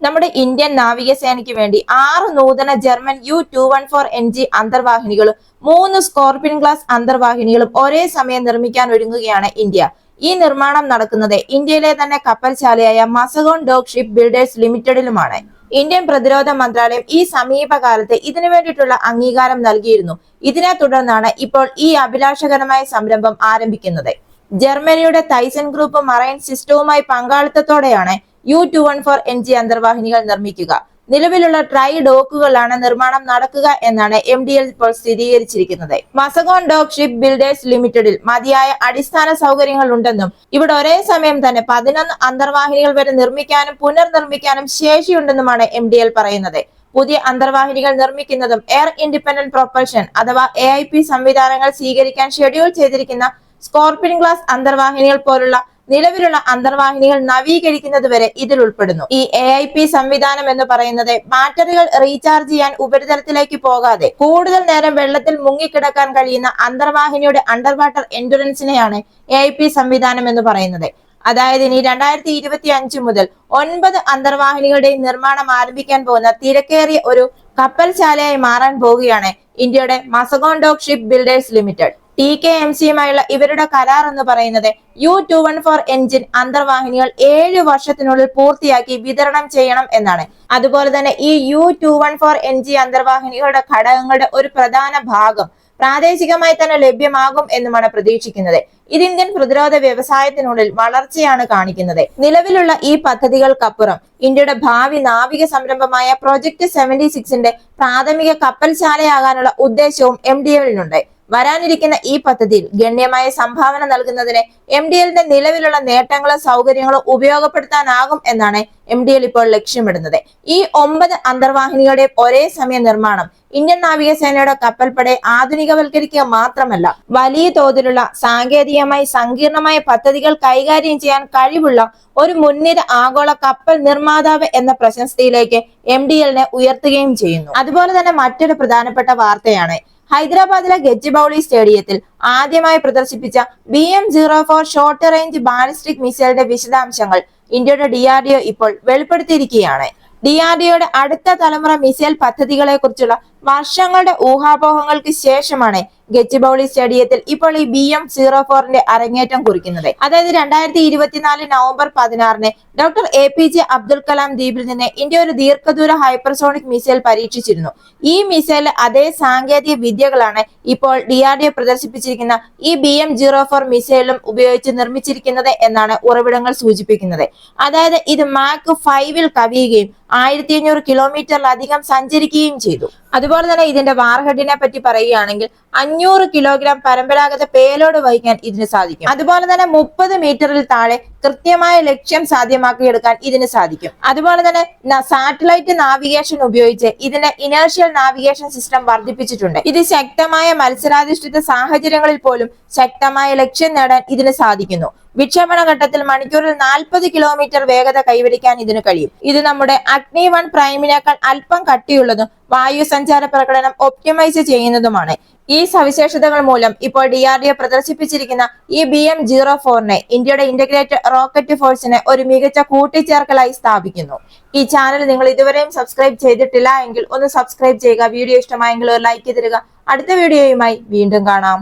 നമ്മുടെ ഇന്ത്യൻ നാവികസേനയ്ക്ക് വേണ്ടി ആറ് നൂതന German U two one four N G അന്തർവാഹിനികളും മൂന്ന് സ്കോർപിയൻ ക്ലാസ് അന്തർവാഹിനികളും ഒരേ സമയം നിർമ്മിക്കാൻ ഒരുങ്ങുകയാണ് ഇന്ത്യ. ഈ നിർമ്മാണം നടക്കുന്നത് ഇന്ത്യയിലെ തന്നെ കപ്പൽശാലയായ മസഗോൺ ഡോഗ് ഷിപ്പ് ബിൽഡേഴ്സ് ലിമിറ്റഡിലുമാണ് ഇന്ത്യൻ പ്രതിരോധ മന്ത്രാലയം ഈ സമീപകാലത്ത് ഇതിനു വേണ്ടിയിട്ടുള്ള അംഗീകാരം നൽകിയിരുന്നു. ഇതിനെ തുടർന്നാണ് ഇപ്പോൾ ഈ അഭിലാഷകരമായ സംരംഭം ആരംഭിക്കുന്നത്. ജർമ്മനിയുടെ തൈസൻ ഗ്രൂപ്പ് മറൈൻ സിസ്റ്റവുമായി പങ്കാളിത്തത്തോടെയാണ് U two one four N G അന്തർവാഹിനികൾ നിർമ്മിക്കുക. നിലവിലുള്ള ട്രൈ ഡോക്കുകളാണ് നിർമ്മാണം നടക്കുക എന്നാണ് എം ഡി എൽ ഇപ്പോൾ സ്ഥിരീകരിച്ചിരിക്കുന്നത്. മസഗോൺ ഡോക്ക് ഷിപ്പ് ബിൽഡേഴ്സ് ലിമിറ്റഡിൽ മതിയായ അടിസ്ഥാന സൗകര്യങ്ങൾ ഉണ്ടെന്നും ഇവിടെ ഒരേ സമയം തന്നെ പതിനൊന്ന് അന്തർവാഹിനികൾ വരെ നിർമ്മിക്കാനും പുനർനിർമ്മിക്കാനും ശേഷിയുണ്ടെന്നുമാണ് എം ഡി എൽ പറയുന്നത്. പുതിയ അന്തർവാഹിനികൾ നിർമ്മിക്കുന്നതും എയർ ഇൻഡിപെൻഡന്റ് പ്രൊപ്പൽഷൻ അഥവാ എ സംവിധാനങ്ങൾ സ്വീകരിക്കാൻ ഷെഡ്യൂൾ ചെയ്തിരിക്കുന്ന സ്കോർപ്പിൻ ഗ്ലാസ് അന്തർവാഹിനികൾ പോലുള്ള നിലവിലുള്ള അന്തർവാഹിനികൾ നവീകരിക്കുന്നത് വരെ ഇതിൽ ഉൾപ്പെടുന്നു. ഈ എ ഐ പി സംവിധാനം എന്ന് പറയുന്നത് ബാറ്ററികൾ റീചാർജ് ചെയ്യാൻ ഉപരിതലത്തിലേക്ക് പോകാതെ കൂടുതൽ നേരം വെള്ളത്തിൽ മുങ്ങിക്കിടക്കാൻ കഴിയുന്ന അന്തർവാഹിനിയുടെ അണ്ടർ വാട്ടർ എൻഡുറൻസിനെയാണ് എ ഐ പി സംവിധാനം എന്ന് പറയുന്നത്. അതായത് ഇനി രണ്ടായിരത്തി ഇരുപത്തി അഞ്ച് മുതൽ ഒൻപത് അന്തർവാഹിനികളുടെയും നിർമ്മാണം ആരംഭിക്കാൻ പോകുന്ന തിരക്കേറിയ ഒരു കപ്പൽശാലയായി മാറാൻ പോവുകയാണ് ഇന്ത്യയുടെ Mazagon ship builders limited T K M സിയുമായുള്ള ഇവരുടെ കരാർ എന്ന് പറയുന്നത് U two one four engine അന്തർവാഹിനികൾ ഏഴ് വർഷത്തിനുള്ളിൽ പൂർത്തിയാക്കി വിതരണം ചെയ്യണം എന്നാണ്. അതുപോലെ തന്നെ ഈ U two one four N G അന്തർവാഹിനികളുടെ ഘടകങ്ങളുടെ ഒരു പ്രധാന ഭാഗം പ്രാദേശികമായി തന്നെ ലഭ്യമാകും എന്നുമാണ് പ്രതീക്ഷിക്കുന്നത്. ഇത് ഇന്ത്യൻ പ്രതിരോധ വ്യവസായത്തിനുള്ളിൽ വളർച്ചയാണ് കാണിക്കുന്നത്. നിലവിലുള്ള ഈ പദ്ധതികൾക്കപ്പുറം ഇന്ത്യയുടെ ഭാവി നാവിക സംരംഭമായ പ്രൊജക്ട് സെവന്റി സിക്സിന്റെ പ്രാഥമിക കപ്പൽശാലയാകാനുള്ള ഉദ്ദേശവും എം ഡി എല്ലിനുണ്ട് വരാനിരിക്കുന്ന ഈ പദ്ധതിയിൽ ഗണ്യമായ സംഭാവന നൽകുന്നതിന് എം ഡി എല്ലിന്റെ നിലവിലുള്ള നേട്ടങ്ങളോ സൗകര്യങ്ങളോ ഉപയോഗപ്പെടുത്താനാകും എന്നാണ് എം ഡി എൽ ഇപ്പോൾ ലക്ഷ്യമിടുന്നത്. ഈ ഒമ്പത് അന്തർവാഹിനികളുടെ ഒരേ സമയ നിർമ്മാണം ഇന്ത്യൻ നാവികസേനയുടെ കപ്പൽപ്പടയെ ആധുനികവൽക്കരിക്കുക മാത്രമല്ല വലിയ തോതിലുള്ള സാങ്കേതികമായി സങ്കീർണമായ പദ്ധതികൾ കൈകാര്യം ചെയ്യാൻ കഴിവുള്ള ഒരു മുൻനിര ആഗോള കപ്പൽ നിർമ്മാതാവ് എന്ന പ്രശസ്തിയിലേക്ക് എം ഡി എല്ലിനെ ഉയർത്തുകയും ചെയ്യുന്നു. അതുപോലെ തന്നെ മറ്റൊരു പ്രധാനപ്പെട്ട വാർത്തയാണ് ഹൈദരാബാദിലെ ഗച്ചിബൌളി സ്റ്റേഡിയത്തിൽ ആദ്യമായി പ്രദർശിപ്പിച്ച B M zero four short range ballistic മിസൈലിന്റെ വിശദാംശങ്ങൾ ഇന്ത്യയുടെ ഡി ആർ ഡി ഒ ഇപ്പോൾ വെളിപ്പെടുത്തിയിരിക്കുകയാണ്. ഡി ആർ അടുത്ത തലമുറ മിസൈൽ പദ്ധതികളെ കുറിച്ചുള്ള വർഷങ്ങളുടെ ഊഹാപോഹങ്ങൾക്ക് ശേഷമാണ് ഗച്ചിബൌളി സ്റ്റേഡിയത്തിൽ ഇപ്പോൾ ഈ ബി എം സീറോ ഫോറിന്റെ അരങ്ങേറ്റം കുറിക്കുന്നത്. അതായത് രണ്ടായിരത്തി ഇരുപത്തിനാല് നവംബർ പതിനാറിന് doctor A P J Abdul Kalam ദ്വീപിൽ നിന്ന് ഇന്ത്യ ഒരു ദീർഘദൂര ഹൈപ്പർസോണിക് മിസൈൽ പരീക്ഷിച്ചിരുന്നു. ഈ മിസൈൽ അതേ സാങ്കേതിക വിദ്യകളാണ് ഇപ്പോൾ ഡി ആർ ഡി പ്രദർശിപ്പിച്ചിരിക്കുന്ന ഈ ബി എം സീറോ ഫോർ മിസൈലും ഉപയോഗിച്ച് നിർമ്മിച്ചിരിക്കുന്നത് എന്നാണ് ഉറവിടങ്ങൾ സൂചിപ്പിക്കുന്നത്. അതായത് ഇത് മാക് ഫൈവിൽ കവിയുകയും ആയിരത്തി അഞ്ഞൂറ് കിലോമീറ്ററിലധികം സഞ്ചരിക്കുകയും ചെയ്തു. അതുപോലെ തന്നെ ഇതിന്റെ വാർഹെഡിനെ പറ്റി പറയുകയാണെങ്കിൽ അഞ്ഞൂറ് കിലോഗ്രാം പരമ്പരാഗത പേലോഡ് വഹിക്കാൻ ഇതിന് സാധിക്കും. അതുപോലെ തന്നെ മുപ്പത് മീറ്ററിൽ താഴെ കൃത്യമായ ലക്ഷ്യം സാധ്യമാക്കിയെടുക്കാൻ ഇതിന് സാധിക്കും. അതുപോലെ തന്നെ സാറ്റലൈറ്റ് നാവിഗേഷൻ ഉപയോഗിച്ച് ഇതിന്റെ ഇനേഴ്ഷ്യൽ നാവിഗേഷൻ സിസ്റ്റം വർദ്ധിപ്പിച്ചിട്ടുണ്ട്. ഇത് ശക്തമായ മത്സരാധിഷ്ഠിത സാഹചര്യങ്ങളിൽ പോലും ശക്തമായ ലക്ഷ്യം നേടാൻ ഇതിന് സാധിക്കുന്നു. വിക്ഷേപണ ഘട്ടത്തിൽ മണിക്കൂറിൽ നാൽപ്പത് കിലോമീറ്റർ വേഗത കൈവരിക്കാൻ ഇതിന് കഴിയും. ഇത് നമ്മുടെ അഗ്നി വൺ പ്രൈമിനേക്കാൾ അല്പം കട്ടിയുള്ളതും വായു സഞ്ചാര പ്രകടനം ഒപ്റ്റിമൈസ് ചെയ്യുന്നതുമാണ്. ഈ സവിശേഷതകൾ മൂലം ഇപ്പോൾ ഡി ആർ ഡി ഒ പ്രദർശിപ്പിച്ചിരിക്കുന്ന ഈ ബി എം ജീറോ ഫോറിനെ ഇന്ത്യയുടെ ഇന്റഗ്രേറ്റഡ് റോക്കറ്റ് ഫോഴ്സിനെ ഒരു മികച്ച കൂട്ടിച്ചേർക്കലായി സ്ഥാപിക്കുന്നു. ഈ ചാനൽ നിങ്ങൾ ഇതുവരെയും സബ്സ്ക്രൈബ് ചെയ്തിട്ടില്ല എങ്കിൽ ഒന്ന് സബ്സ്ക്രൈബ് ചെയ്യുക. വീഡിയോ ഇഷ്ടമായെങ്കിൽ ഒരു ലൈക്ക് തരിക അടുത്ത വീഡിയോയുമായി വീണ്ടും കാണാം.